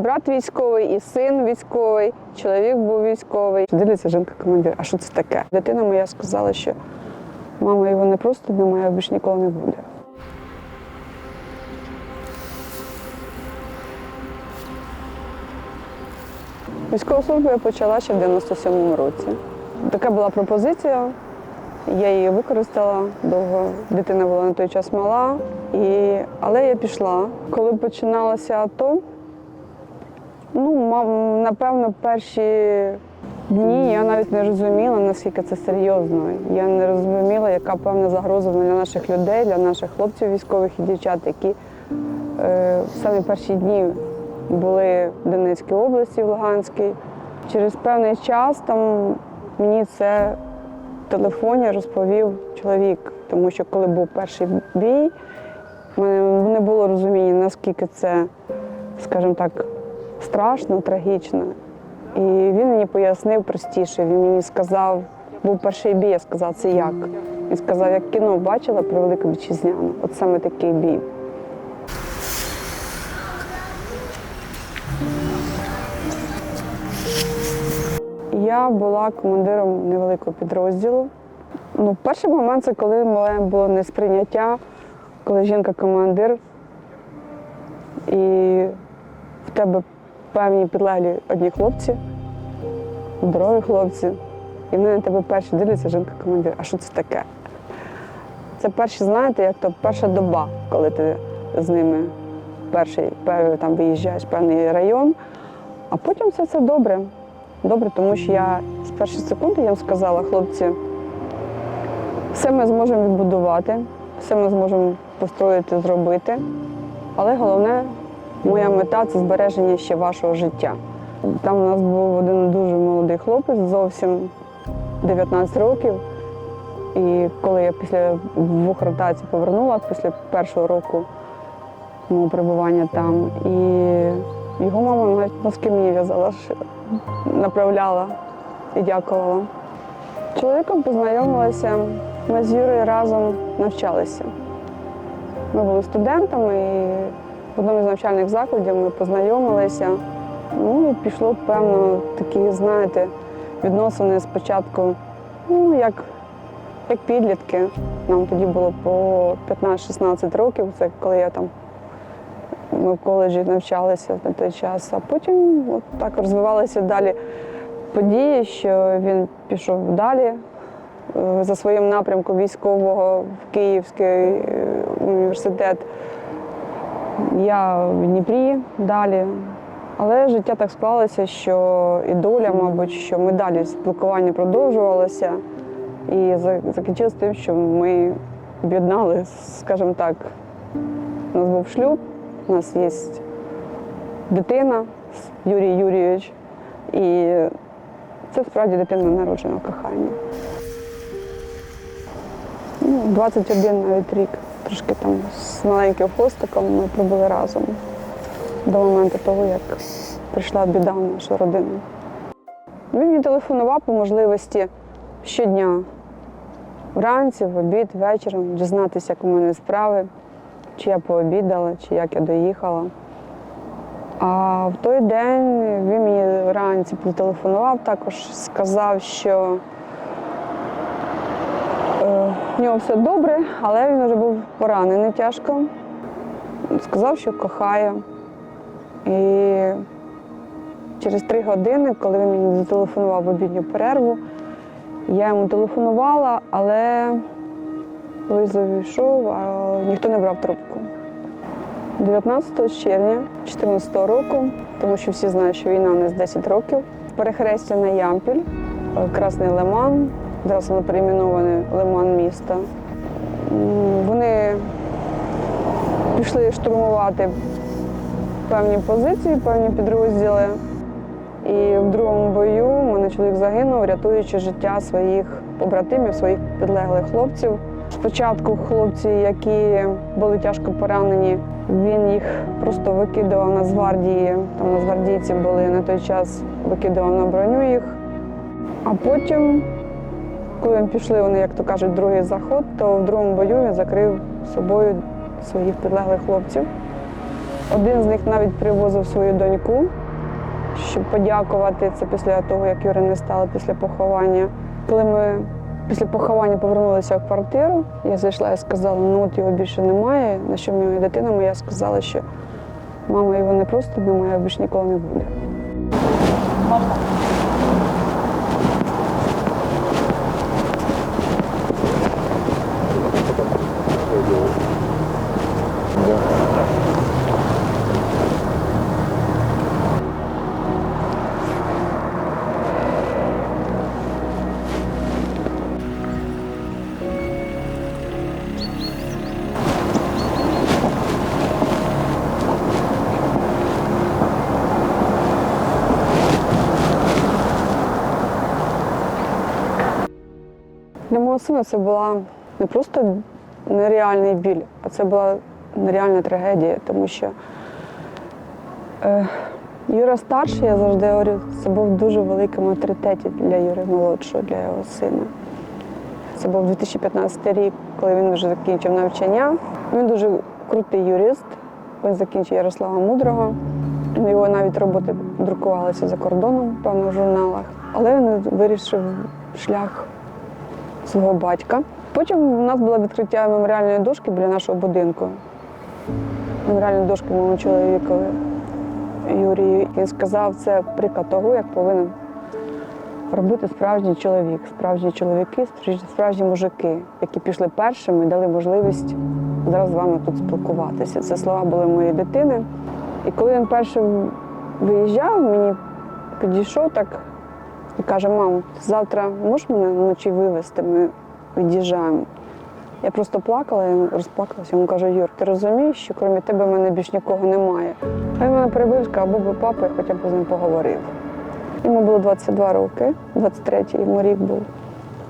брат військовий, і син військовий, чоловік був військовий. Дивиться жінка командир, а що це таке? Дитина моя сказала, що мама його не просто немає, більш ніколи не буде. Військову службу я почала ще в 97-му році. Така була пропозиція. Я її використала довго. Дитина була на той час мала. І... Але я пішла. Коли починалося АТО, ну, мав, напевно, перші дні я навіть не розуміла, наскільки це серйозно. Я не розуміла, яка певна загроза для наших людей, для наших хлопців військових і дівчат, які е, в самі перші дні були в Донецькій області, в Луганській. Через певний час там мені це в телефоні розповів чоловік, тому що коли був перший бій, в мене не було розуміння, наскільки це, скажімо так, страшно, трагічно. І він мені пояснив простіше. Він мені сказав, був перший бій, я сказав, це як? Він сказав, як кіно бачила про велику вітчизняну. От саме такий бій. Я була командиром невеликого підрозділу. Ну, перший момент це коли моє було несприйняття, коли жінка-командир, і в тебе певні підлеглі одні хлопці, здорові хлопці, і вони на тебе перші дивляться, жінка-командир. А що це таке? Це перші, знаєте, як то перша доба, коли ти з ними перший пев- там виїжджаєш в певний район, а потім все це добре. Добре, тому що я з першої секунди їм сказала, хлопці, все ми зможемо відбудувати, все ми зможемо построїти, зробити. Але головне, моя мета це збереження ще вашого життя. Там у нас був один дуже молодий хлопець, зовсім 19 років. І коли я після двох ротацій повернулася, після першого року мого перебування там, і його мама навіть носки мені в'язала, направляла і дякувала. Чоловіком познайомилася, ми з Юрою разом навчалися. Ми були студентами і в одному з навчальних закладів ми познайомилися. Ну і пішло, певно, такі, знаєте, відносини спочатку, ну, як, як підлітки. Нам тоді було по 15-16 років, це коли я там ми в коледжі навчалися на той час, а потім от так розвивалися далі події, що він пішов далі е, за своїм напрямком військового в Київський е, університет. Я в Дніпрі далі. Але життя так склалося, що і доля, мабуть, що ми далі спілкування продовжувалося. І за- закінчилось тим, що ми об'єднали, скажімо так, у нас був шлюб, у нас є дитина Юрій Юрійович, і це справді дитина народженого кохання. Ну, 21 навіть рік, трошки там з маленьким хвостиком ми пробули разом до моменту того, як прийшла біда в нашу родину. Він мені телефонував по можливості щодня, вранці, в обід, вечором, дізнатися, як у мене справи, чи я пообідала, чи як я доїхала. А в той день він мені вранці зателефонував, також сказав, що в нього все добре, але він вже був поранений тяжко. Сказав, що кохає. І через три години, коли він мені зателефонував в обідню перерву, я йому телефонувала, але визов йшов, а ніхто не брав трубку. 19 червня 2014 року, тому що всі знають, що війна у нас 10 років. Перехрестя на Ямпіль, Красний Лиман, зараз воно перейменоване Лиман міста. Вони пішли штурмувати певні позиції, певні підрозділи. І в другому бою в мене чоловік загинув, рятуючи життя своїх побратимів, своїх підлеглих хлопців. Спочатку хлопці, які були тяжко поранені, він їх просто викидував на Нацгвардії. Там нацгвардійці були на той час, викидував на броню їх. А потім, коли пішли вони, як то кажуть, другий заход, то в другому бою він закрив собою своїх підлеглих хлопців. Один з них навіть привозив свою доньку, щоб подякувати це після того, як Юри не стало після поховання. Коли ми після поховання повернулися в квартиру, я зайшла і сказала, ну от його більше немає. На що моя дитина моя сказала, що мама його не просто немає, більше ніколи не буде. Для мого сина це була не просто нереальний біль, а це була нереальна трагедія, тому що е, Юра старший, я завжди говорю, це був дуже великим авторитеті для Юри молодшого, для його сина. Це був 2015 рік, коли він вже закінчив навчання. Він дуже крутий юрист. Він закінчив Ярослава Мудрого. Його навіть роботи друкувалися за кордоном, в журналах. Але він вирішив шлях свого батька. Потім у нас було відкриття меморіальної дошки біля нашого будинку. Меморіальної дошки моєму чоловікові Юрію. Він сказав, це приклад того, як повинен робити справжній чоловік, справжні чоловіки, справжні- мужики, які пішли першими і дали можливість зараз з вами тут спілкуватися. Це слова були моєї дитини. І коли він першим виїжджав, мені підійшов так і каже: мам, завтра можеш мене вночі вивезти? Від'їжджаємо. Я просто плакала, я розплакалася. Йому кажу, Юр, ти розумієш, що крім тебе в мене більш нікого немає. А він мене перебив, сказав, або папа, я хоча б з ним поговорив. Йому було 22 роки, 23-й йому рік був,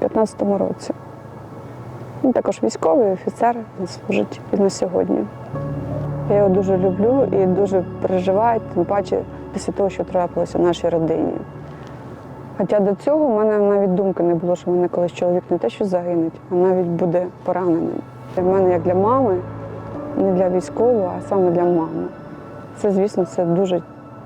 в 15-му році. Він також військовий офіцер, він служить і на сьогодні. Я його дуже люблю і дуже переживаю, тим паче після того, що трапилося в нашій родині. Хоча до цього в мене навіть думки не було, що в мене колись чоловік не те, що загинуть, а навіть буде пораненим. Для мене, як для мами, не для військового, а саме для мами. Це, звісно, це дуже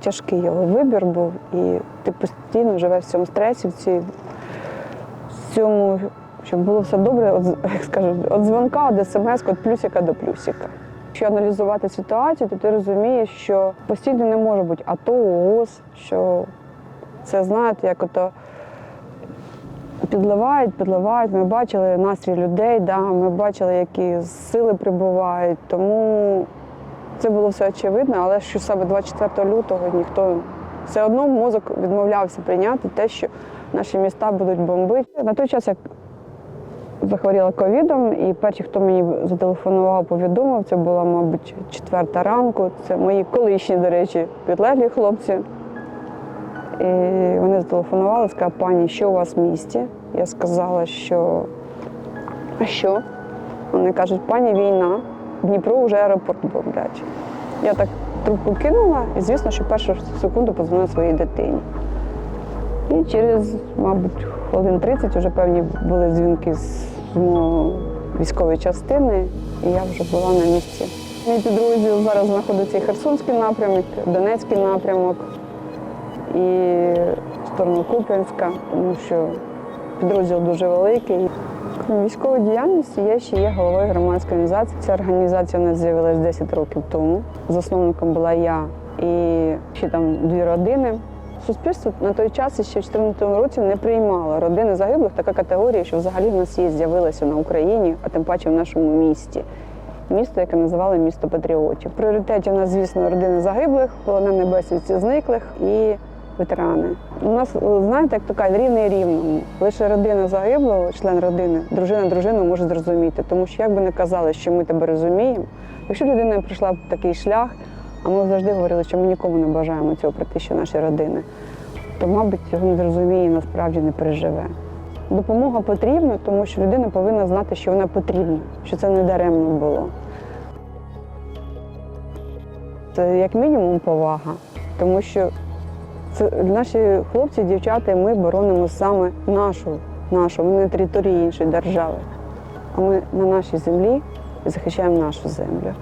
тяжкий його вибір був, і ти постійно живеш в цьому стресі, в цьому, щоб було все добре, от, як скажуть, від дзвонка до смс, від плюсика до плюсика. Якщо аналізувати ситуацію, то ти розумієш, що постійно не може бути АТО, ООС, що це знаєте, як ото підливають, підливають. Ми бачили настрій людей, да, ми бачили, які сили прибувають. Тому це було все очевидно, але що саме 24 лютого ніхто все одно мозок відмовлявся прийняти те, що наші міста будуть бомбити. На той час, як захворіла ковідом, і перші, хто мені зателефонував, повідомив, це була, мабуть, четверта ранку. Це мої колишні, до речі, підлеглі хлопці. І вони зателефонували, сказали, пані, що у вас в місті? Я сказала, що а що? Вони кажуть, пані війна, Дніпро вже аеропорт бомблять. Я так трубку кинула і, звісно, що першу секунду подзвонила своїй дитині. І через, мабуть, хвилин 30 вже певні були дзвінки з мого військової частини, і я вже була на місці. Мій підрозділ зараз знаходиться і Херсонський напрямок, Донецький напрямок і в сторону Куп'янська, тому що підрозділ дуже великий. Крім військової діяльності я ще є головою громадської організації. Ця організація у нас з'явилася 10 років тому. Засновником була я і ще там дві родини. Суспільство на той час ще в 2014 році не приймало родини загиблих така категорія, що взагалі в нас є, з'явилася на Україні, а тим паче в нашому місті. Місто, яке називали місто патріотів. В пріоритеті у нас, звісно, родини загиблих, полонені безвісті зниклих і ветерани. У нас, знаєте, як то кажуть, рівний рівному. Лише родина загиблого, член родини, дружина дружину може зрозуміти. Тому що як би не казали, що ми тебе розуміємо, якщо людина прийшла в такий шлях, а ми завжди говорили, що ми нікому не бажаємо цього прийти, що наші родини, то, мабуть, цього не зрозуміє насправді не переживе. Допомога потрібна, тому що людина повинна знати, що вона потрібна, що це не даремно було. Це як мінімум повага, тому що це наші хлопці, дівчата, ми боронимо саме нашу, нашу, ми на території іншої держави, а ми на нашій землі захищаємо нашу землю.